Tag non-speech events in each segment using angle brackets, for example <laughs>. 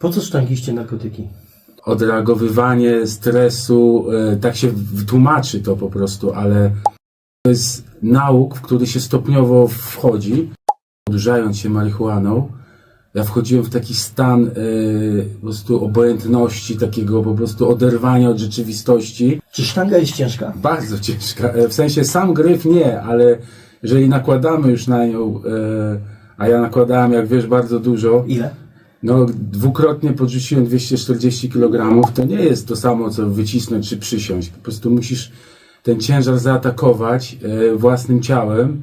Po co sztangiście narkotyki? odreagowywanie stresu, e, tak się tłumaczy to po prostu, ale to jest nauk, w który się stopniowo wchodzi, odurzając się marihuaną. Ja wchodziłem w taki stan e, po prostu obojętności, takiego po prostu oderwania od rzeczywistości. Czy sztanga jest ciężka? Bardzo ciężka. E, W sensie sam gryf nie, ale jeżeli nakładamy już na nią, e, a ja nakładałem, jak wiesz, bardzo dużo, Ile? No, dwukrotnie podrzuciłem 240 kg. To nie jest to samo, co wycisnąć czy przysiąść. Po prostu musisz ten ciężar zaatakować e, własnym ciałem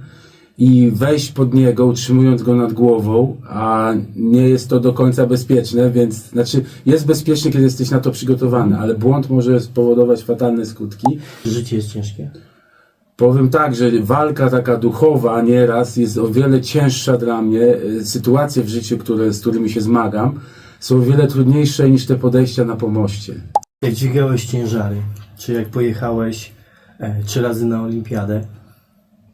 i wejść pod niego, utrzymując go nad głową, a nie jest to do końca bezpieczne, więc znaczy jest bezpieczne, kiedy jesteś na to przygotowany, ale błąd może spowodować fatalne skutki. Życie jest ciężkie? Powiem tak, że walka taka duchowa nieraz jest o wiele cięższa dla mnie. E, Sytuacje w życiu, które, z którymi się zmagam, są o wiele trudniejsze niż te podejścia na pomoście. Jak dźwigałeś ciężary, czy jak pojechałeś e, trzy razy na olimpiadę,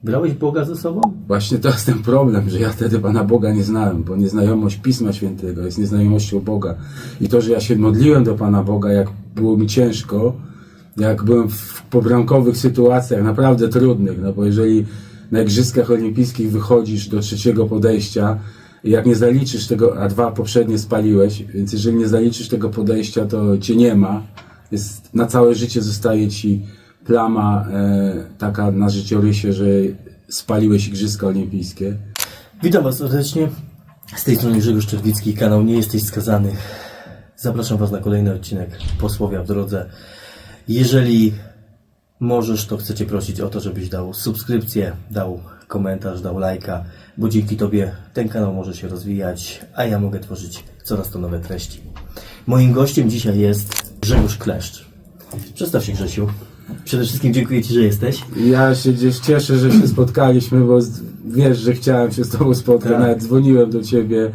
brałeś Boga ze sobą? Właśnie to jest ten problem, że ja wtedy Pana Boga nie znałem, bo nieznajomość Pisma Świętego jest nieznajomością Boga. I to, że ja się modliłem do Pana Boga, jak było mi ciężko, jak byłem w pobramkowych sytuacjach, naprawdę trudnych, no bo jeżeli na Igrzyskach Olimpijskich wychodzisz do trzeciego podejścia, jak nie zaliczysz tego, a dwa poprzednie spaliłeś, więc jeżeli nie zaliczysz tego podejścia, to cię nie ma. Jest, na całe życie zostaje ci plama e, taka na życiorysie, że spaliłeś Igrzyska Olimpijskie. Witam Was serdecznie. Z tej strony Grzegorz Czerwicki, kanał Nie Jesteś Skazany. Zapraszam Was na kolejny odcinek Posłowia w drodze. Jeżeli możesz, to chcę Cię prosić o to, żebyś dał subskrypcję, dał komentarz, dał lajka, bo dzięki Tobie ten kanał może się rozwijać, a ja mogę tworzyć coraz to nowe treści. Moim gościem dzisiaj jest Grzegorz Kleszcz. Przedstaw się Grzesiu. Przede wszystkim dziękuję Ci, że jesteś. Ja się gdzieś cieszę, że się spotkaliśmy, bo wiesz, że chciałem się z Tobą spotkać, Tak. nawet dzwoniłem do Ciebie.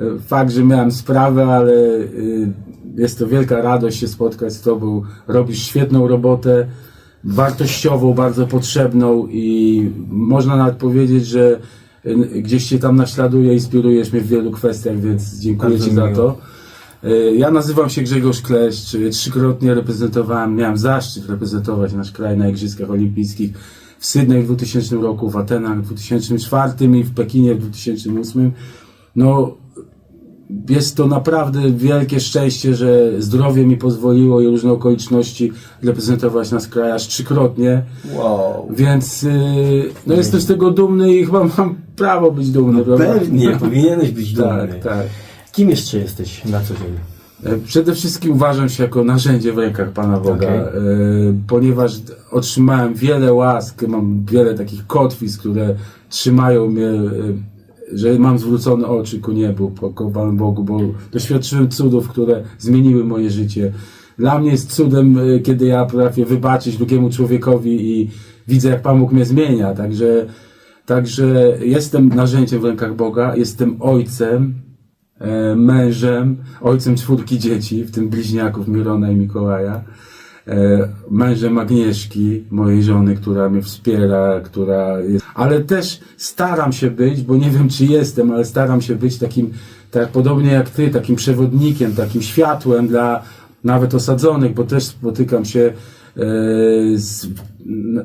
E, Fakt, że miałem sprawę, ale y, jest to wielka radość się spotkać z Tobą. Robisz świetną robotę, wartościową, bardzo potrzebną i można nawet powiedzieć, że gdzieś Cię tam naśladuję, inspirujesz mnie w wielu kwestiach, więc dziękuję Bardzo Ci za miło. to. Y, Ja nazywam się Grzegorz Kleszcz, trzykrotnie reprezentowałem, miałem zaszczyt reprezentować nasz kraj na Igrzyskach Olimpijskich w Sydney w 2000 roku, w Atenach w 2004 i w Pekinie w 2008. No, jest to naprawdę wielkie szczęście, że zdrowie mi pozwoliło i różne okoliczności reprezentować nasz kraj aż trzykrotnie, Wow. więc y, no jestem z tego dumny i chyba mam prawo być dumny, prawda? No Pewnie, <laughs> powinieneś być dumny. Tak, tak. Kim jeszcze jesteś na co dzień? E, Przede wszystkim uważam się jako narzędzie w rękach Pana Boga, Okej. e, ponieważ otrzymałem wiele łask, mam wiele takich kotwic, które trzymają mnie, e, że mam zwrócone oczy ku niebu, ku Panu Bogu, bo doświadczyłem cudów, które zmieniły moje życie. Dla mnie jest cudem, e, kiedy ja potrafię wybaczyć drugiemu człowiekowi i widzę, jak Pan Bóg mnie zmienia, także, także jestem narzędziem w rękach Boga, jestem ojcem, e, mężem, ojcem czwórki dzieci, w tym bliźniaków Mirona i Mikołaja, mężem Agnieszki, mojej żony, która mnie wspiera, która jest... Ale też staram się być, bo nie wiem czy jestem, ale staram się być takim, tak podobnie jak ty, takim przewodnikiem, takim światłem dla nawet osadzonych, bo też spotykam się e, z,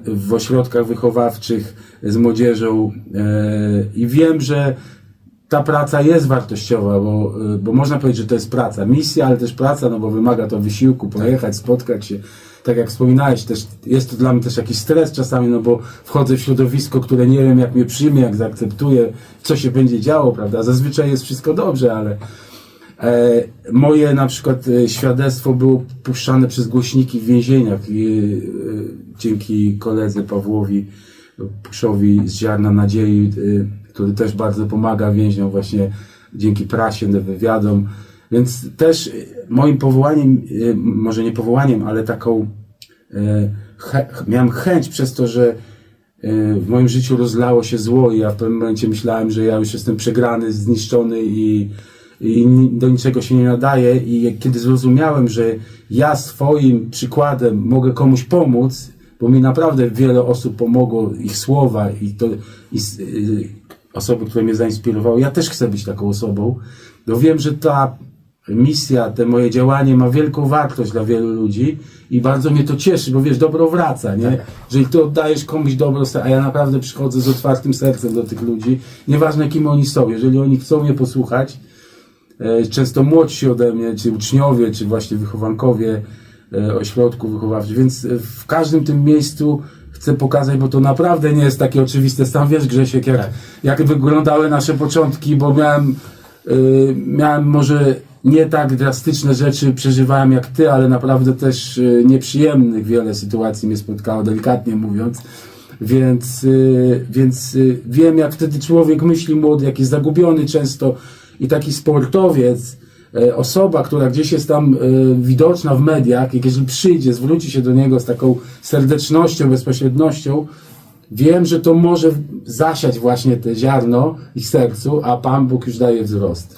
w ośrodkach wychowawczych z młodzieżą e, i wiem, że ta praca jest wartościowa, bo, y, bo można powiedzieć, że to jest praca. Misja, ale też praca, no bo wymaga to wysiłku, pojechać, spotkać się. Tak jak wspominałeś, też jest to dla mnie też jakiś stres czasami, no bo wchodzę w środowisko, które nie wiem, jak mnie przyjmie, jak zaakceptuje, co się będzie działo, prawda? Zazwyczaj jest wszystko dobrze, ale e, moje na przykład e, świadectwo było puszczane przez głośniki w więzieniach i, e, dzięki koledze Pawłowi Puszowi z Ziarna Nadziei, y, który też bardzo pomaga więźniom właśnie dzięki prasie, wywiadom. Więc też y, moim powołaniem, y, może nie powołaniem, ale taką he, miałem chęć przez to, że y, w moim życiu rozlało się zło i ja w pewnym momencie myślałem, że ja już jestem przegrany, zniszczony i, i do niczego się nie nadaje i kiedy zrozumiałem, że ja swoim przykładem mogę komuś pomóc, bo mi naprawdę wiele osób pomogło, ich słowa i to i, osoby, które mnie zainspirowały. Ja też chcę być taką osobą, bo wiem, że ta misja, te moje działanie ma wielką wartość dla wielu ludzi i bardzo mnie to cieszy, bo wiesz, dobro wraca, nie? Jeżeli ty oddajesz komuś dobro, a ja naprawdę przychodzę z otwartym sercem do tych ludzi, nieważne kim oni są, jeżeli oni chcą mnie posłuchać, e, często młodsi ode mnie, czy uczniowie, czy właśnie wychowankowie e, ośrodków wychowawczych, więc w każdym tym miejscu chcę pokazać, bo to naprawdę nie jest takie oczywiste. Sam wiesz, Grzesiek, jak, Tak. jak wyglądały nasze początki, bo miałem, y, miałem może nie tak drastyczne rzeczy przeżywałem jak ty, ale naprawdę też y, nieprzyjemnych wiele sytuacji mnie spotkało, delikatnie mówiąc. Więc, y, więc y, wiem, jak wtedy człowiek myśli młody, jak jest zagubiony często i taki sportowiec, osoba, która gdzieś jest tam e, widoczna w mediach, jeżeli przyjdzie, zwróci się do niego z taką serdecznością, bezpośrednością, wiem, że to może zasiać właśnie te ziarno ich sercu, a Pan Bóg już daje wzrost.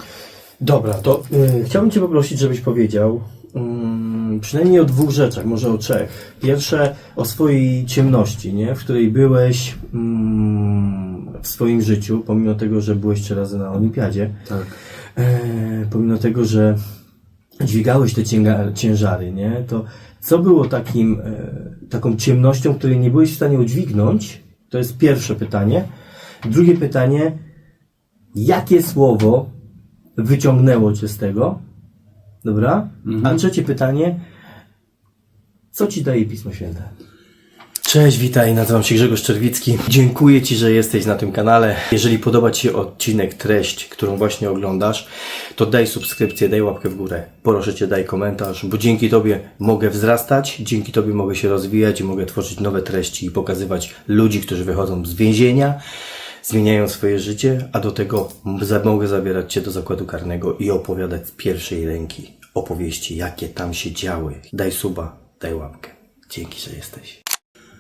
Dobra, to y, chciałbym Cię poprosić, żebyś powiedział mm, przynajmniej o dwóch rzeczach, może o trzech. Pierwsze o swojej ciemności, nie? w której byłeś mm, w swoim życiu, pomimo tego, że byłeś trzy razy na olimpiadzie, Tak. E, pomimo tego, że dźwigałeś te ciężary, nie? to co było takim, e, taką ciemnością, której nie byłeś w stanie udźwignąć? To jest pierwsze pytanie. Drugie pytanie, jakie słowo wyciągnęło cię z tego? Dobra? A trzecie pytanie, co ci daje Pismo Święte? Cześć, witaj, nazywam się Grzegorz Czerwicki. Dziękuję Ci, że jesteś na tym kanale. Jeżeli podoba Ci się odcinek, treść, którą właśnie oglądasz, to daj subskrypcję, daj łapkę w górę. Proszę Cię, daj komentarz, bo dzięki Tobie mogę wzrastać, dzięki Tobie mogę się rozwijać i mogę tworzyć nowe treści i pokazywać ludzi, którzy wychodzą z więzienia, zmieniają swoje życie, a do tego mogę zabierać Cię do zakładu karnego i opowiadać z pierwszej ręki opowieści, jakie tam się działy. Daj suba, daj łapkę. Dzięki, że jesteś.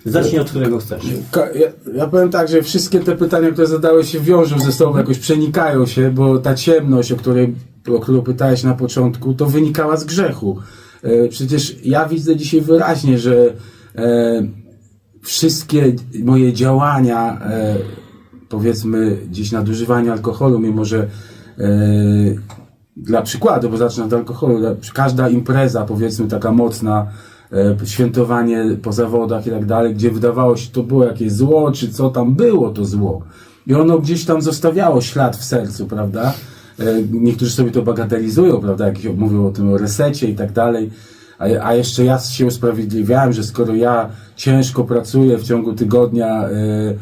Zacznij od którego chcesz. Ja, ja powiem tak, że wszystkie te pytania, które zadałeś się wiążą ze sobą, jakoś przenikają się, bo ta ciemność, o, której, o którą pytałeś na początku, to wynikała z grzechu. E, przecież ja widzę dzisiaj wyraźnie, że e, wszystkie moje działania, e, powiedzmy gdzieś nadużywanie alkoholu, mimo że e, dla przykładu, bo zacznę od alkoholu, każda impreza, powiedzmy taka mocna, świętowanie po zawodach i tak dalej, gdzie wydawało się to było jakieś zło, czy co tam było to zło. I ono gdzieś tam zostawiało ślad w sercu, prawda? E, Niektórzy sobie to bagatelizują, prawda? Jakieś mówią o tym o resecie i tak dalej. A, jeszcze ja się usprawiedliwiałem, że skoro ja ciężko pracuję w ciągu tygodnia, e,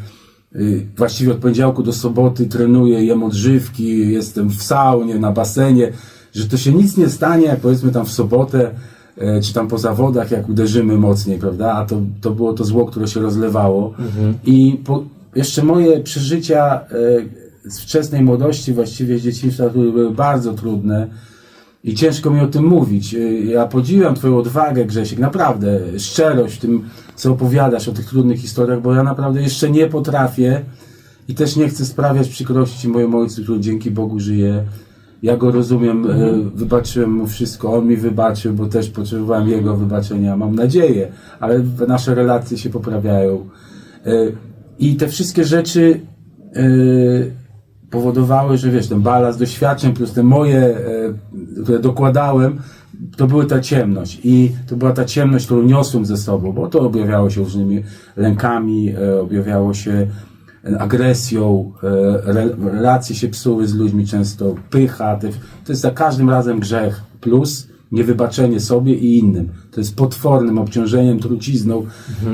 właściwie od poniedziałku do soboty trenuję, jem odżywki, jestem w saunie, na basenie, że to się nic nie stanie, jak powiedzmy tam w sobotę, e, czy tam po zawodach, jak uderzymy mocniej, prawda? A to, to było to zło, które się rozlewało. I po, jeszcze moje przeżycia e, z wczesnej młodości, właściwie z dzieciństwa, które były bardzo trudne, i ciężko mi o tym mówić. Y, Ja podziwiam Twoją odwagę, Grzesiek, naprawdę, szczerość w tym, co opowiadasz o tych trudnych historiach, bo ja naprawdę jeszcze nie potrafię i też nie chcę sprawiać przykrości mojemu ojcu, który dzięki Bogu żyje. Ja go rozumiem, y, wybaczyłem mu wszystko, on mi wybaczył, bo też potrzebowałem jego wybaczenia, mam nadzieję, ale nasze relacje się poprawiają. Y, I te wszystkie rzeczy y, powodowały, że wiesz, ten balast doświadczeń plus te moje, e, które dokładałem, to była ta ciemność. I to była ta ciemność, którą niosłem ze sobą, bo to objawiało się różnymi lękami, e, objawiało się agresją, e, re, relacje się psuły z ludźmi często, pycha, to jest za każdym razem grzech, plus niewybaczenie sobie i innym. To jest potwornym obciążeniem, trucizną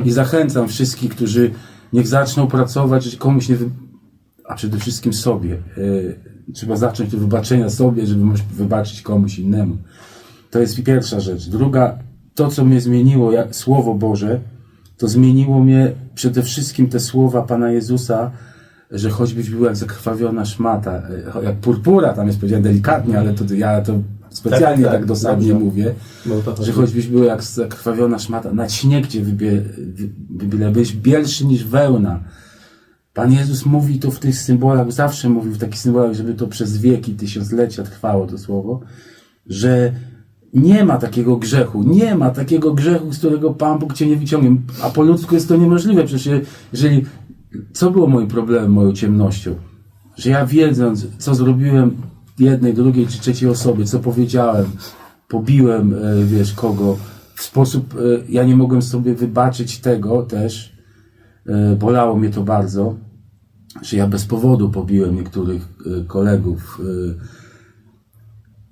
i zachęcam wszystkich, którzy niech zaczną pracować, komuś nie wy, a przede wszystkim sobie. Y, Trzeba zacząć od wybaczenia sobie, żeby móc wybaczyć komuś innemu. To jest pierwsza rzecz. Druga, to co mnie zmieniło, jak, Słowo Boże, to zmieniło mnie przede wszystkim te słowa Pana Jezusa, że choćbyś był jak zakrwawiona szmata, y, jak purpura, tam jest powiedziane delikatnie, ale to ja to specjalnie tak, tak, dosadnie dobrze. mówię, że choćbyś był jak zakrwawiona szmata, na śnieg cię wybie, byś bielszy niż wełna. Pan Jezus mówi to w tych symbolach, zawsze mówił w takich symbolach, żeby to przez wieki, tysiąclecia trwało to słowo, że nie ma takiego grzechu, nie ma takiego grzechu, z którego Pan Bóg cię nie wyciągnie. A po ludzku jest to niemożliwe, przecież jeżeli, co było moim problemem, moją ciemnością? Że ja wiedząc, co zrobiłem, jednej, drugiej czy trzeciej osobie, co powiedziałem, pobiłem, e, wiesz, kogo, w sposób, e, ja nie mogłem sobie wybaczyć tego też, e, bolało mnie to bardzo, że ja bez powodu pobiłem niektórych kolegów.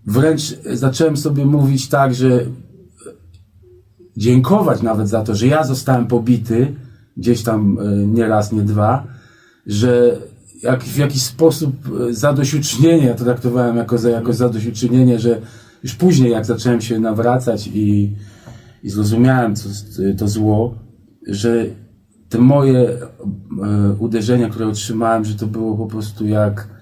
E. Wręcz zacząłem sobie mówić tak, że dziękować nawet za to, że ja zostałem pobity, gdzieś tam e, nie raz, nie dwa, że jak, w jakiś sposób e, zadośćuczynienie, ja to traktowałem jako, za, jako zadośćuczynienie, że już później jak zacząłem się nawracać i, i zrozumiałem co, to zło, że te moje e, uderzenia, które otrzymałem, że to było po prostu jak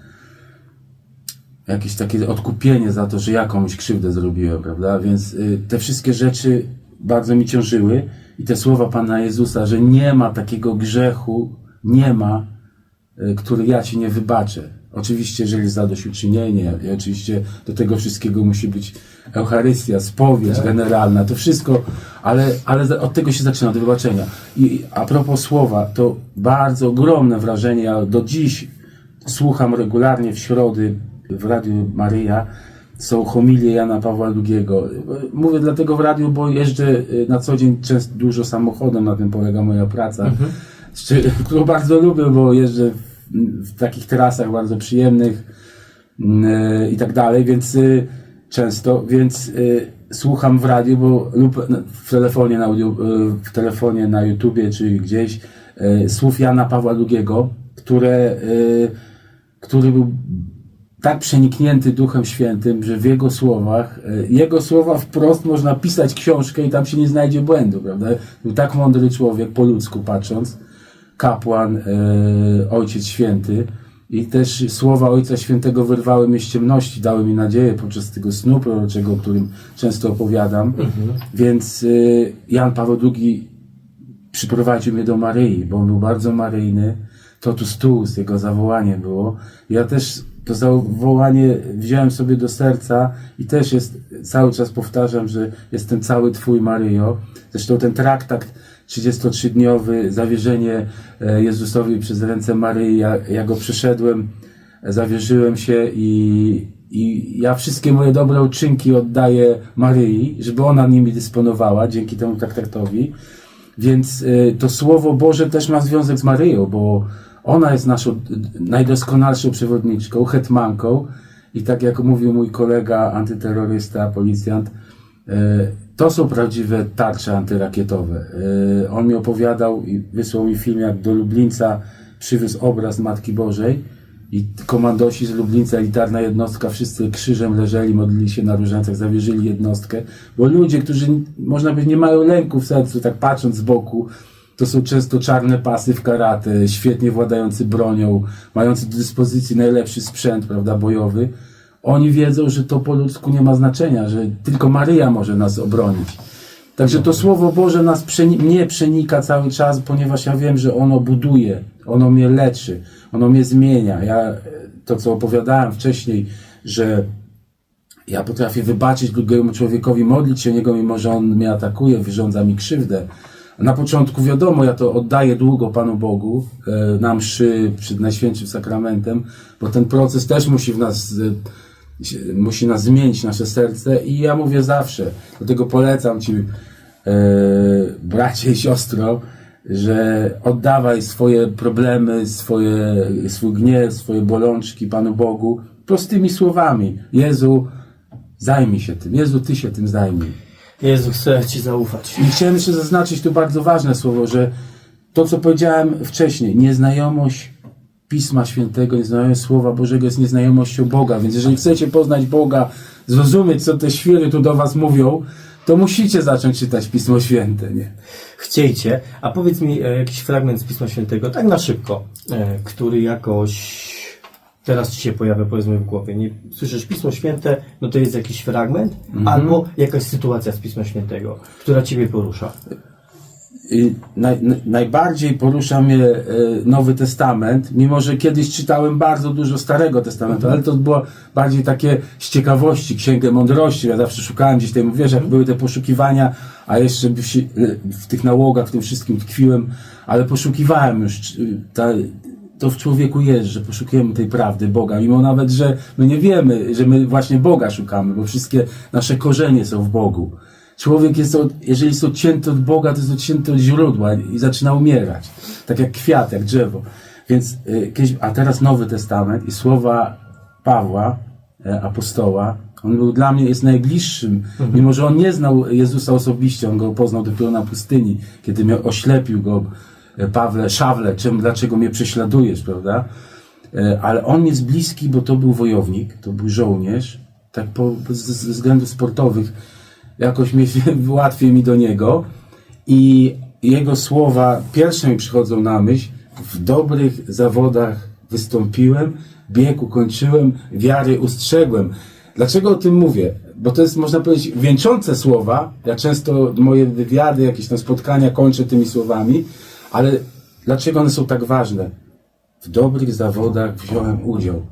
jakieś takie odkupienie za to, że ja komuś krzywdę zrobiłem, prawda? Więc y, te wszystkie rzeczy bardzo mi ciążyły i te słowa Pana Jezusa, że nie ma takiego grzechu, nie ma, y, który ja Ci nie wybaczę. Oczywiście, jeżeli jest zadośćuczynienie, i oczywiście do tego wszystkiego musi być Eucharystia, spowiedź generalna, to wszystko, ale, ale od tego się zaczyna, od wybaczenia. I a propos słowa, to bardzo ogromne wrażenie, ja do dziś słucham regularnie w środy w Radiu Maryja są homilie Jana Pawła II. Mówię dlatego w radiu, bo jeżdżę y, na co dzień często dużo samochodem, na tym polega moja praca, Czy- <laughs> którą bardzo lubię, bo jeżdżę w, w takich trasach bardzo przyjemnych y, i tak dalej, więc y, często, więc słucham w radiu, bo lub w telefonie na, audio, w telefonie na YouTubie czy gdzieś słów Jana Pawła II, które, który był tak przeniknięty Duchem Świętym, że w jego słowach, y, jego słowa wprost można pisać książkę i tam się nie znajdzie błędu, prawda? Był tak mądry człowiek, po ludzku patrząc, kapłan, y, Ojciec Święty i też słowa Ojca Świętego wyrwały mnie z ciemności, dały mi nadzieję podczas tego snu proroczego, o którym często opowiadam. Więc y, Jan Paweł II przyprowadził mnie do Maryi, bo on był bardzo maryjny. Totus tuus, jego zawołanie było. Ja też to zawołanie wziąłem sobie do serca i też jest, cały czas powtarzam, że jestem cały Twój Maryjo. Zresztą ten traktat 33-dniowy, zawierzenie e, Jezusowi przez ręce Maryi, ja, ja go przeszedłem, e, zawierzyłem się i, i ja wszystkie moje dobre uczynki oddaję Maryi, żeby ona nimi dysponowała dzięki temu traktatowi. Więc y, to Słowo Boże też ma związek z Maryją, bo ona jest naszą najdoskonalszą przewodniczką, hetmanką. I tak jak mówił mój kolega antyterrorysta, policjant, y, to są prawdziwe tarcze antyrakietowe. Y, On mi opowiadał i wysłał mi film, jak do Lublińca przywiózł obraz Matki Bożej. I komandosi z Lublińca, elitarna jednostka, wszyscy krzyżem leżeli, modlili się na różańcach, zawierzyli jednostkę, bo ludzie, którzy, można powiedzieć, nie mają lęku w sercu, tak patrząc z boku, to są często czarne pasy w karate, świetnie władający bronią, mający do dyspozycji najlepszy sprzęt, prawda, bojowy. Oni wiedzą, że to po ludzku nie ma znaczenia, że tylko Maryja może nas obronić. Także to Słowo Boże nas przeni- mnie przenika cały czas, ponieważ ja wiem, że ono buduje, ono mnie leczy, ono mnie zmienia. Ja e, to, co opowiadałem wcześniej, że ja potrafię wybaczyć drugiemu człowiekowi, modlić się o niego, mimo że on mnie atakuje, wyrządza mi krzywdę. Na początku wiadomo, ja to oddaję długo Panu Bogu, e, na mszy przed Najświętszym Sakramentem, bo ten proces też musi w nas, e, musi nas zmienić, nasze serce i ja mówię zawsze, dlatego polecam Ci, e, bracie i siostro, że oddawaj swoje problemy, swoje, swój gniew, swoje bolączki Panu Bogu prostymi słowami. Jezu, zajmij się tym. Jezu, Ty się tym zajmij. Jezu, chcę Ci zaufać. I chciałem jeszcze zaznaczyć tu bardzo ważne słowo, że to, co powiedziałem wcześniej, nieznajomość Pisma Świętego, nieznajomość Słowa Bożego jest nieznajomością Boga, więc jeżeli chcecie poznać Boga, zrozumieć, co te świry tu do was mówią, to musicie zacząć czytać Pismo Święte, nie? Chciejcie, a powiedz mi e, jakiś fragment z Pisma Świętego, tak na szybko, e, który jakoś teraz Ci się pojawia, powiedzmy, w głowie. Nie słyszysz Pismo Święte, no to jest jakiś fragment, albo jakaś sytuacja z Pisma Świętego, która Ciebie porusza. Naj, naj- najbardziej porusza mnie e, Nowy Testament, mimo że kiedyś czytałem bardzo dużo Starego Testamentu, ale to było bardziej takie z ciekawości, Księgę Mądrości. Ja zawsze szukałem gdzieś tam, wiesz, jak były te poszukiwania, a jeszcze w, w tych nałogach, w tym wszystkim tkwiłem, ale poszukiwałem już. Ta, to w człowieku jest, że poszukujemy tej prawdy Boga, mimo nawet, że my nie wiemy, że my właśnie Boga szukamy, bo wszystkie nasze korzenie są w Bogu. Człowiek jest, od, jeżeli jest odcięty od Boga, to jest odcięty od źródła i zaczyna umierać. Tak jak kwiat, jak drzewo. Więc, y, kiedyś, a teraz Nowy Testament i słowa Pawła, e, apostoła, on był dla mnie jest najbliższym, mimo że on nie znał Jezusa osobiście, on go poznał dopiero na pustyni, kiedy miał, oślepił go Pawle, Szawle, czym, dlaczego mnie prześladujesz, prawda? E, Ale on jest bliski, bo to był wojownik, to był żołnierz, tak po, z, z względów sportowych jakoś mi, <laughs> łatwiej mi do niego i jego słowa pierwsze mi przychodzą na myśl, w dobrych zawodach wystąpiłem, bieg ukończyłem, wiary ustrzegłem. Dlaczego o tym mówię? Bo to jest, można powiedzieć, wieńczące słowa. Ja często moje wywiady, jakieś tam spotkania kończę tymi słowami, ale dlaczego one są tak ważne? W dobrych zawodach wziąłem udział.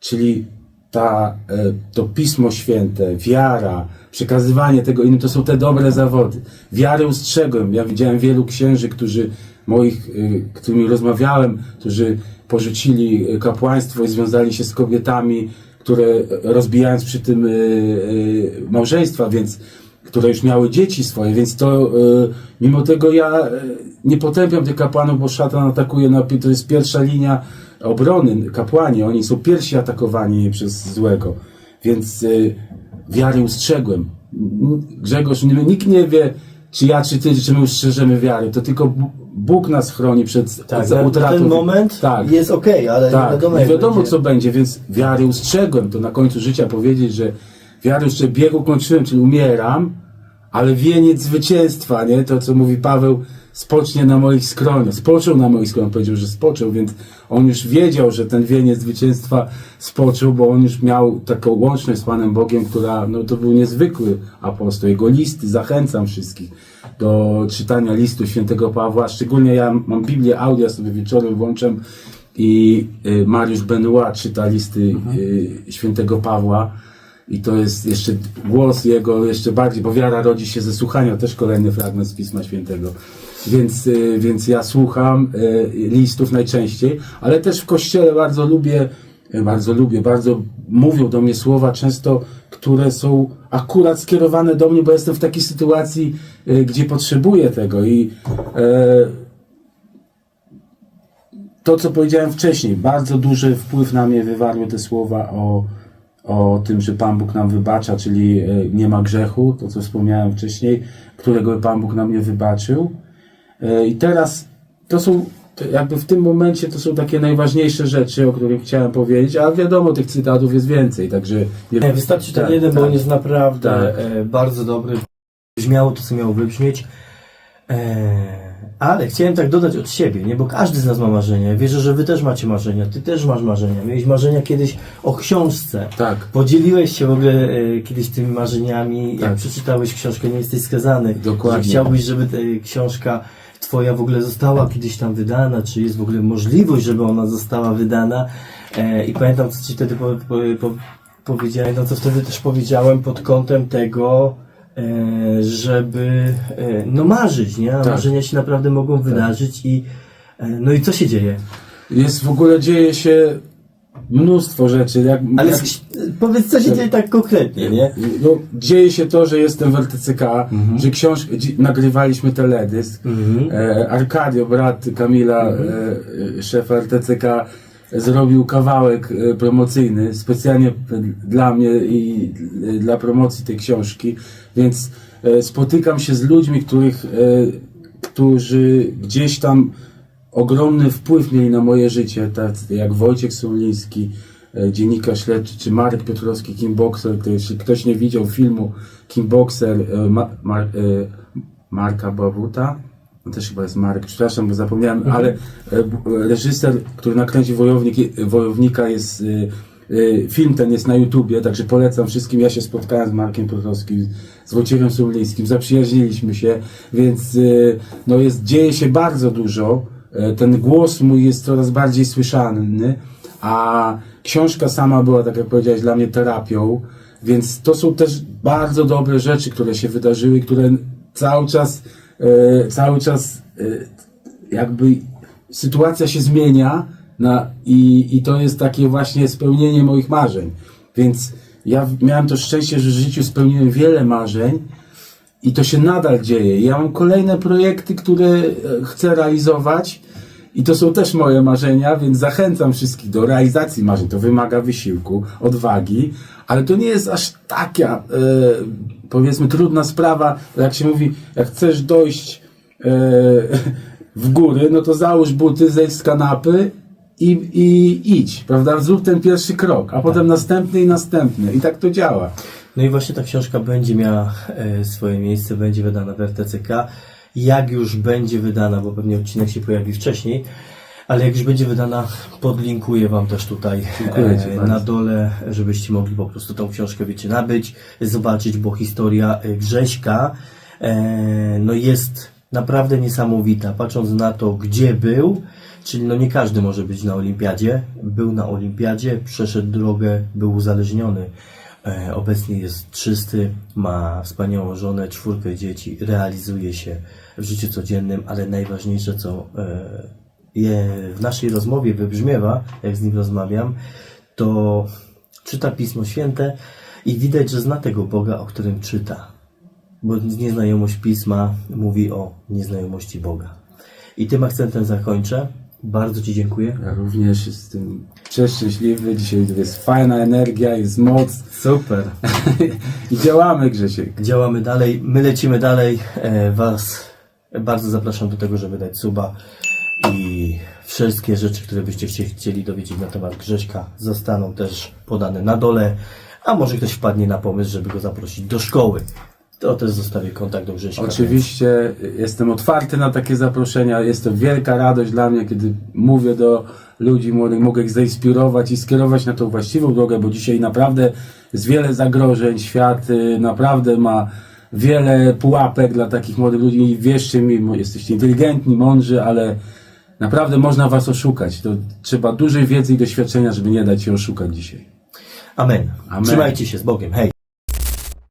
Czyli ta, e, to Pismo Święte, wiara, przekazywanie tego innym, to są te dobre zawody. Wiary ustrzegłem. Ja widziałem wielu księży, którzy moich, y, którymi rozmawiałem, którzy porzucili y, kapłaństwo i związali się z kobietami, które rozbijając przy tym małżeństwa, więc które już miały dzieci swoje, więc to y, mimo tego ja y, nie potępiam tych kapłanów, bo szatan atakuje, na, to jest pierwsza linia obrony, kapłani, oni są pierwsi atakowani przez złego, więc y, wiary ustrzegłem. Grzegorz, nikt nie wie, czy ja, czy ty, czy my ustrzeżemy wiary, to tylko Bóg nas chroni przed Tak, utratą. ten moment tak. jest okej, ale nie Tak, wiadomo, nie wiadomo będzie. co będzie, więc wiary ustrzegłem, to na końcu życia powiedzieć, że wiary jeszcze bieg ukończyłem, czyli umieram, ale wieniec zwycięstwa, nie? To co mówi Paweł, spocznie na moich skroniach. Spoczął na moich skroniach, powiedział, że spoczął, więc on już wiedział, że ten wieniec zwycięstwa spoczął, bo on już miał taką łączność z Panem Bogiem, która, no to był niezwykły apostoł. Jego listy, zachęcam wszystkich do czytania listu świętego Pawła. Szczególnie ja mam Biblię audio, sobie wieczorem włączam i y, Mariusz Benoit czyta listy y, świętego Pawła. I to jest jeszcze głos jego jeszcze bardziej, bo wiara rodzi się ze słuchania, też kolejny fragment z Pisma Świętego. Więc, y, więc ja słucham y, listów najczęściej, ale też w kościele bardzo lubię, y, bardzo lubię, bardzo mówią do mnie słowa często, które są akurat skierowane do mnie, bo jestem w takiej sytuacji, gdzie potrzebuję tego i to, co powiedziałem wcześniej, bardzo duży wpływ na mnie wywarły te słowa o, o tym, że Pan Bóg nam wybacza, czyli e, nie ma grzechu, to co wspomniałem wcześniej, którego Pan Bóg nam nie wybaczył. E, I teraz to są, jakby w tym momencie to są takie najważniejsze rzeczy, o których chciałem powiedzieć, a wiadomo, tych cytatów jest więcej, także... Nie, wystarczy ten Tak, jeden, bo tak. on jest naprawdę Tak. e, bardzo dobry. Brzmiało to, co miało wybrzmieć. E, ale chciałem tak dodać od siebie, nie? bo każdy z nas ma marzenia. Wierzę, że wy też macie marzenia. Ty też masz marzenia. Miałeś marzenia kiedyś o książce. Tak. Podzieliłeś się w ogóle e, kiedyś tymi marzeniami, jak Tak. przeczytałeś książkę Nie jesteś skazany. Dokładnie. Że chciałbyś, żeby ta książka twoja w ogóle została kiedyś tam wydana, czy jest w ogóle możliwość, żeby ona została wydana. E, I pamiętam, co ci wtedy po, po, po, powiedziałem, no co wtedy też powiedziałem pod kątem tego, żeby e, no marzyć, nie? A Tak. marzenia się naprawdę mogą wydarzyć i e, no i co się dzieje? Jest w ogóle, dzieje się mnóstwo rzeczy. Jak, Ale jak, sk- powiedz, co się dzieje tak konkretnie, nie? No, dzieje się to, że jestem w RTCK, że książkę, dzi- nagrywaliśmy teledysk. Mhm. E, Arkadio, brat Kamila, e, e, szefa RTCK, zrobił kawałek e, promocyjny specjalnie dla mnie i e, dla promocji tej książki, więc e, spotykam się z ludźmi, których, którzy gdzieś tam ogromny wpływ mieli na moje życie, tacy jak Wojciech Suliński, dziennikarz śledczy, czy Marek Piotrowski, Kimboxer, jeśli ktoś nie widział filmu Kimboxer ma, Mar, Marka Bawuta, no też chyba jest Marek, przepraszam, bo zapomniałem, ale e, b- reżyser, który nakręcił Wojownik, Wojownika jest, e, e, film ten jest na YouTubie, także polecam wszystkim, ja się spotkałem z Markiem Piotrowskim, z Wojciechem Sulińskim, zaprzyjaźniliśmy się, więc e, no jest, dzieje się bardzo dużo, E, ten głos mój jest coraz bardziej słyszalny, a książka sama była, tak jak powiedziałeś, dla mnie terapią, więc to są też bardzo dobre rzeczy, które się wydarzyły, które cały czas, e, cały czas e, jakby sytuacja się zmienia, Na, i, I to jest takie właśnie spełnienie moich marzeń. Więc ja miałem to szczęście, że w życiu spełniłem wiele marzeń i to się nadal dzieje. Ja mam kolejne projekty, które e, chcę realizować i to są też moje marzenia, więc zachęcam wszystkich do realizacji marzeń. To wymaga wysiłku, odwagi, ale to nie jest aż taka, e, powiedzmy, trudna sprawa, jak się mówi, jak chcesz dojść e, w góry, no to załóż buty, zejdź z kanapy i, i idź, prawda? Zrób ten pierwszy krok, a potem następny i następny. I tak to działa. No i właśnie ta książka będzie miała e, swoje miejsce, będzie wydana w RTCK. Jak już będzie wydana, bo pewnie odcinek się pojawi wcześniej, ale jak już będzie wydana, podlinkuję Wam też tutaj e, na dole, żebyście mogli po prostu tą książkę, wiecie, nabyć, zobaczyć, bo historia e, Grześka e, no jest naprawdę niesamowita. Patrząc na to, gdzie był, czyli no nie każdy może być na olimpiadzie, był na olimpiadzie, przeszedł drogę, był uzależniony. E, Obecnie jest czysty, ma wspaniałą żonę, czwórkę dzieci, realizuje się w życiu codziennym, ale najważniejsze, co e, w naszej rozmowie wybrzmiewa, jak z nim rozmawiam, to czyta Pismo Święte i widać, że zna tego Boga, o którym czyta. Bo nieznajomość Pisma mówi o nieznajomości Boga. I tym akcentem zakończę. Bardzo Ci dziękuję. Ja również jestem przeszczęśliwy. Dzisiaj jest fajna energia, jest moc Super. <laughs> i działamy, Grzesiek. Działamy dalej, my lecimy dalej. E, Was bardzo zapraszam do tego, żeby dać suba i wszystkie rzeczy, które byście chcie- chcieli dowiedzieć na temat Grześka zostaną też podane na dole, a może ktoś wpadnie na pomysł, żeby go zaprosić do szkoły. To też zostawię kontakt do Grześka. Oczywiście jestem otwarty na takie zaproszenia. Jest to wielka radość dla mnie, kiedy mówię do ludzi młodych, mogę ich zainspirować i skierować na tą właściwą drogę, bo dzisiaj naprawdę jest wiele zagrożeń. Świat y, naprawdę ma wiele pułapek dla takich młodych ludzi i wierzcie mi, jesteście inteligentni, mądrzy, ale naprawdę można was oszukać. To trzeba dużej wiedzy i doświadczenia, żeby nie dać się oszukać dzisiaj. Amen. Amen. Trzymajcie się z Bogiem. Hej.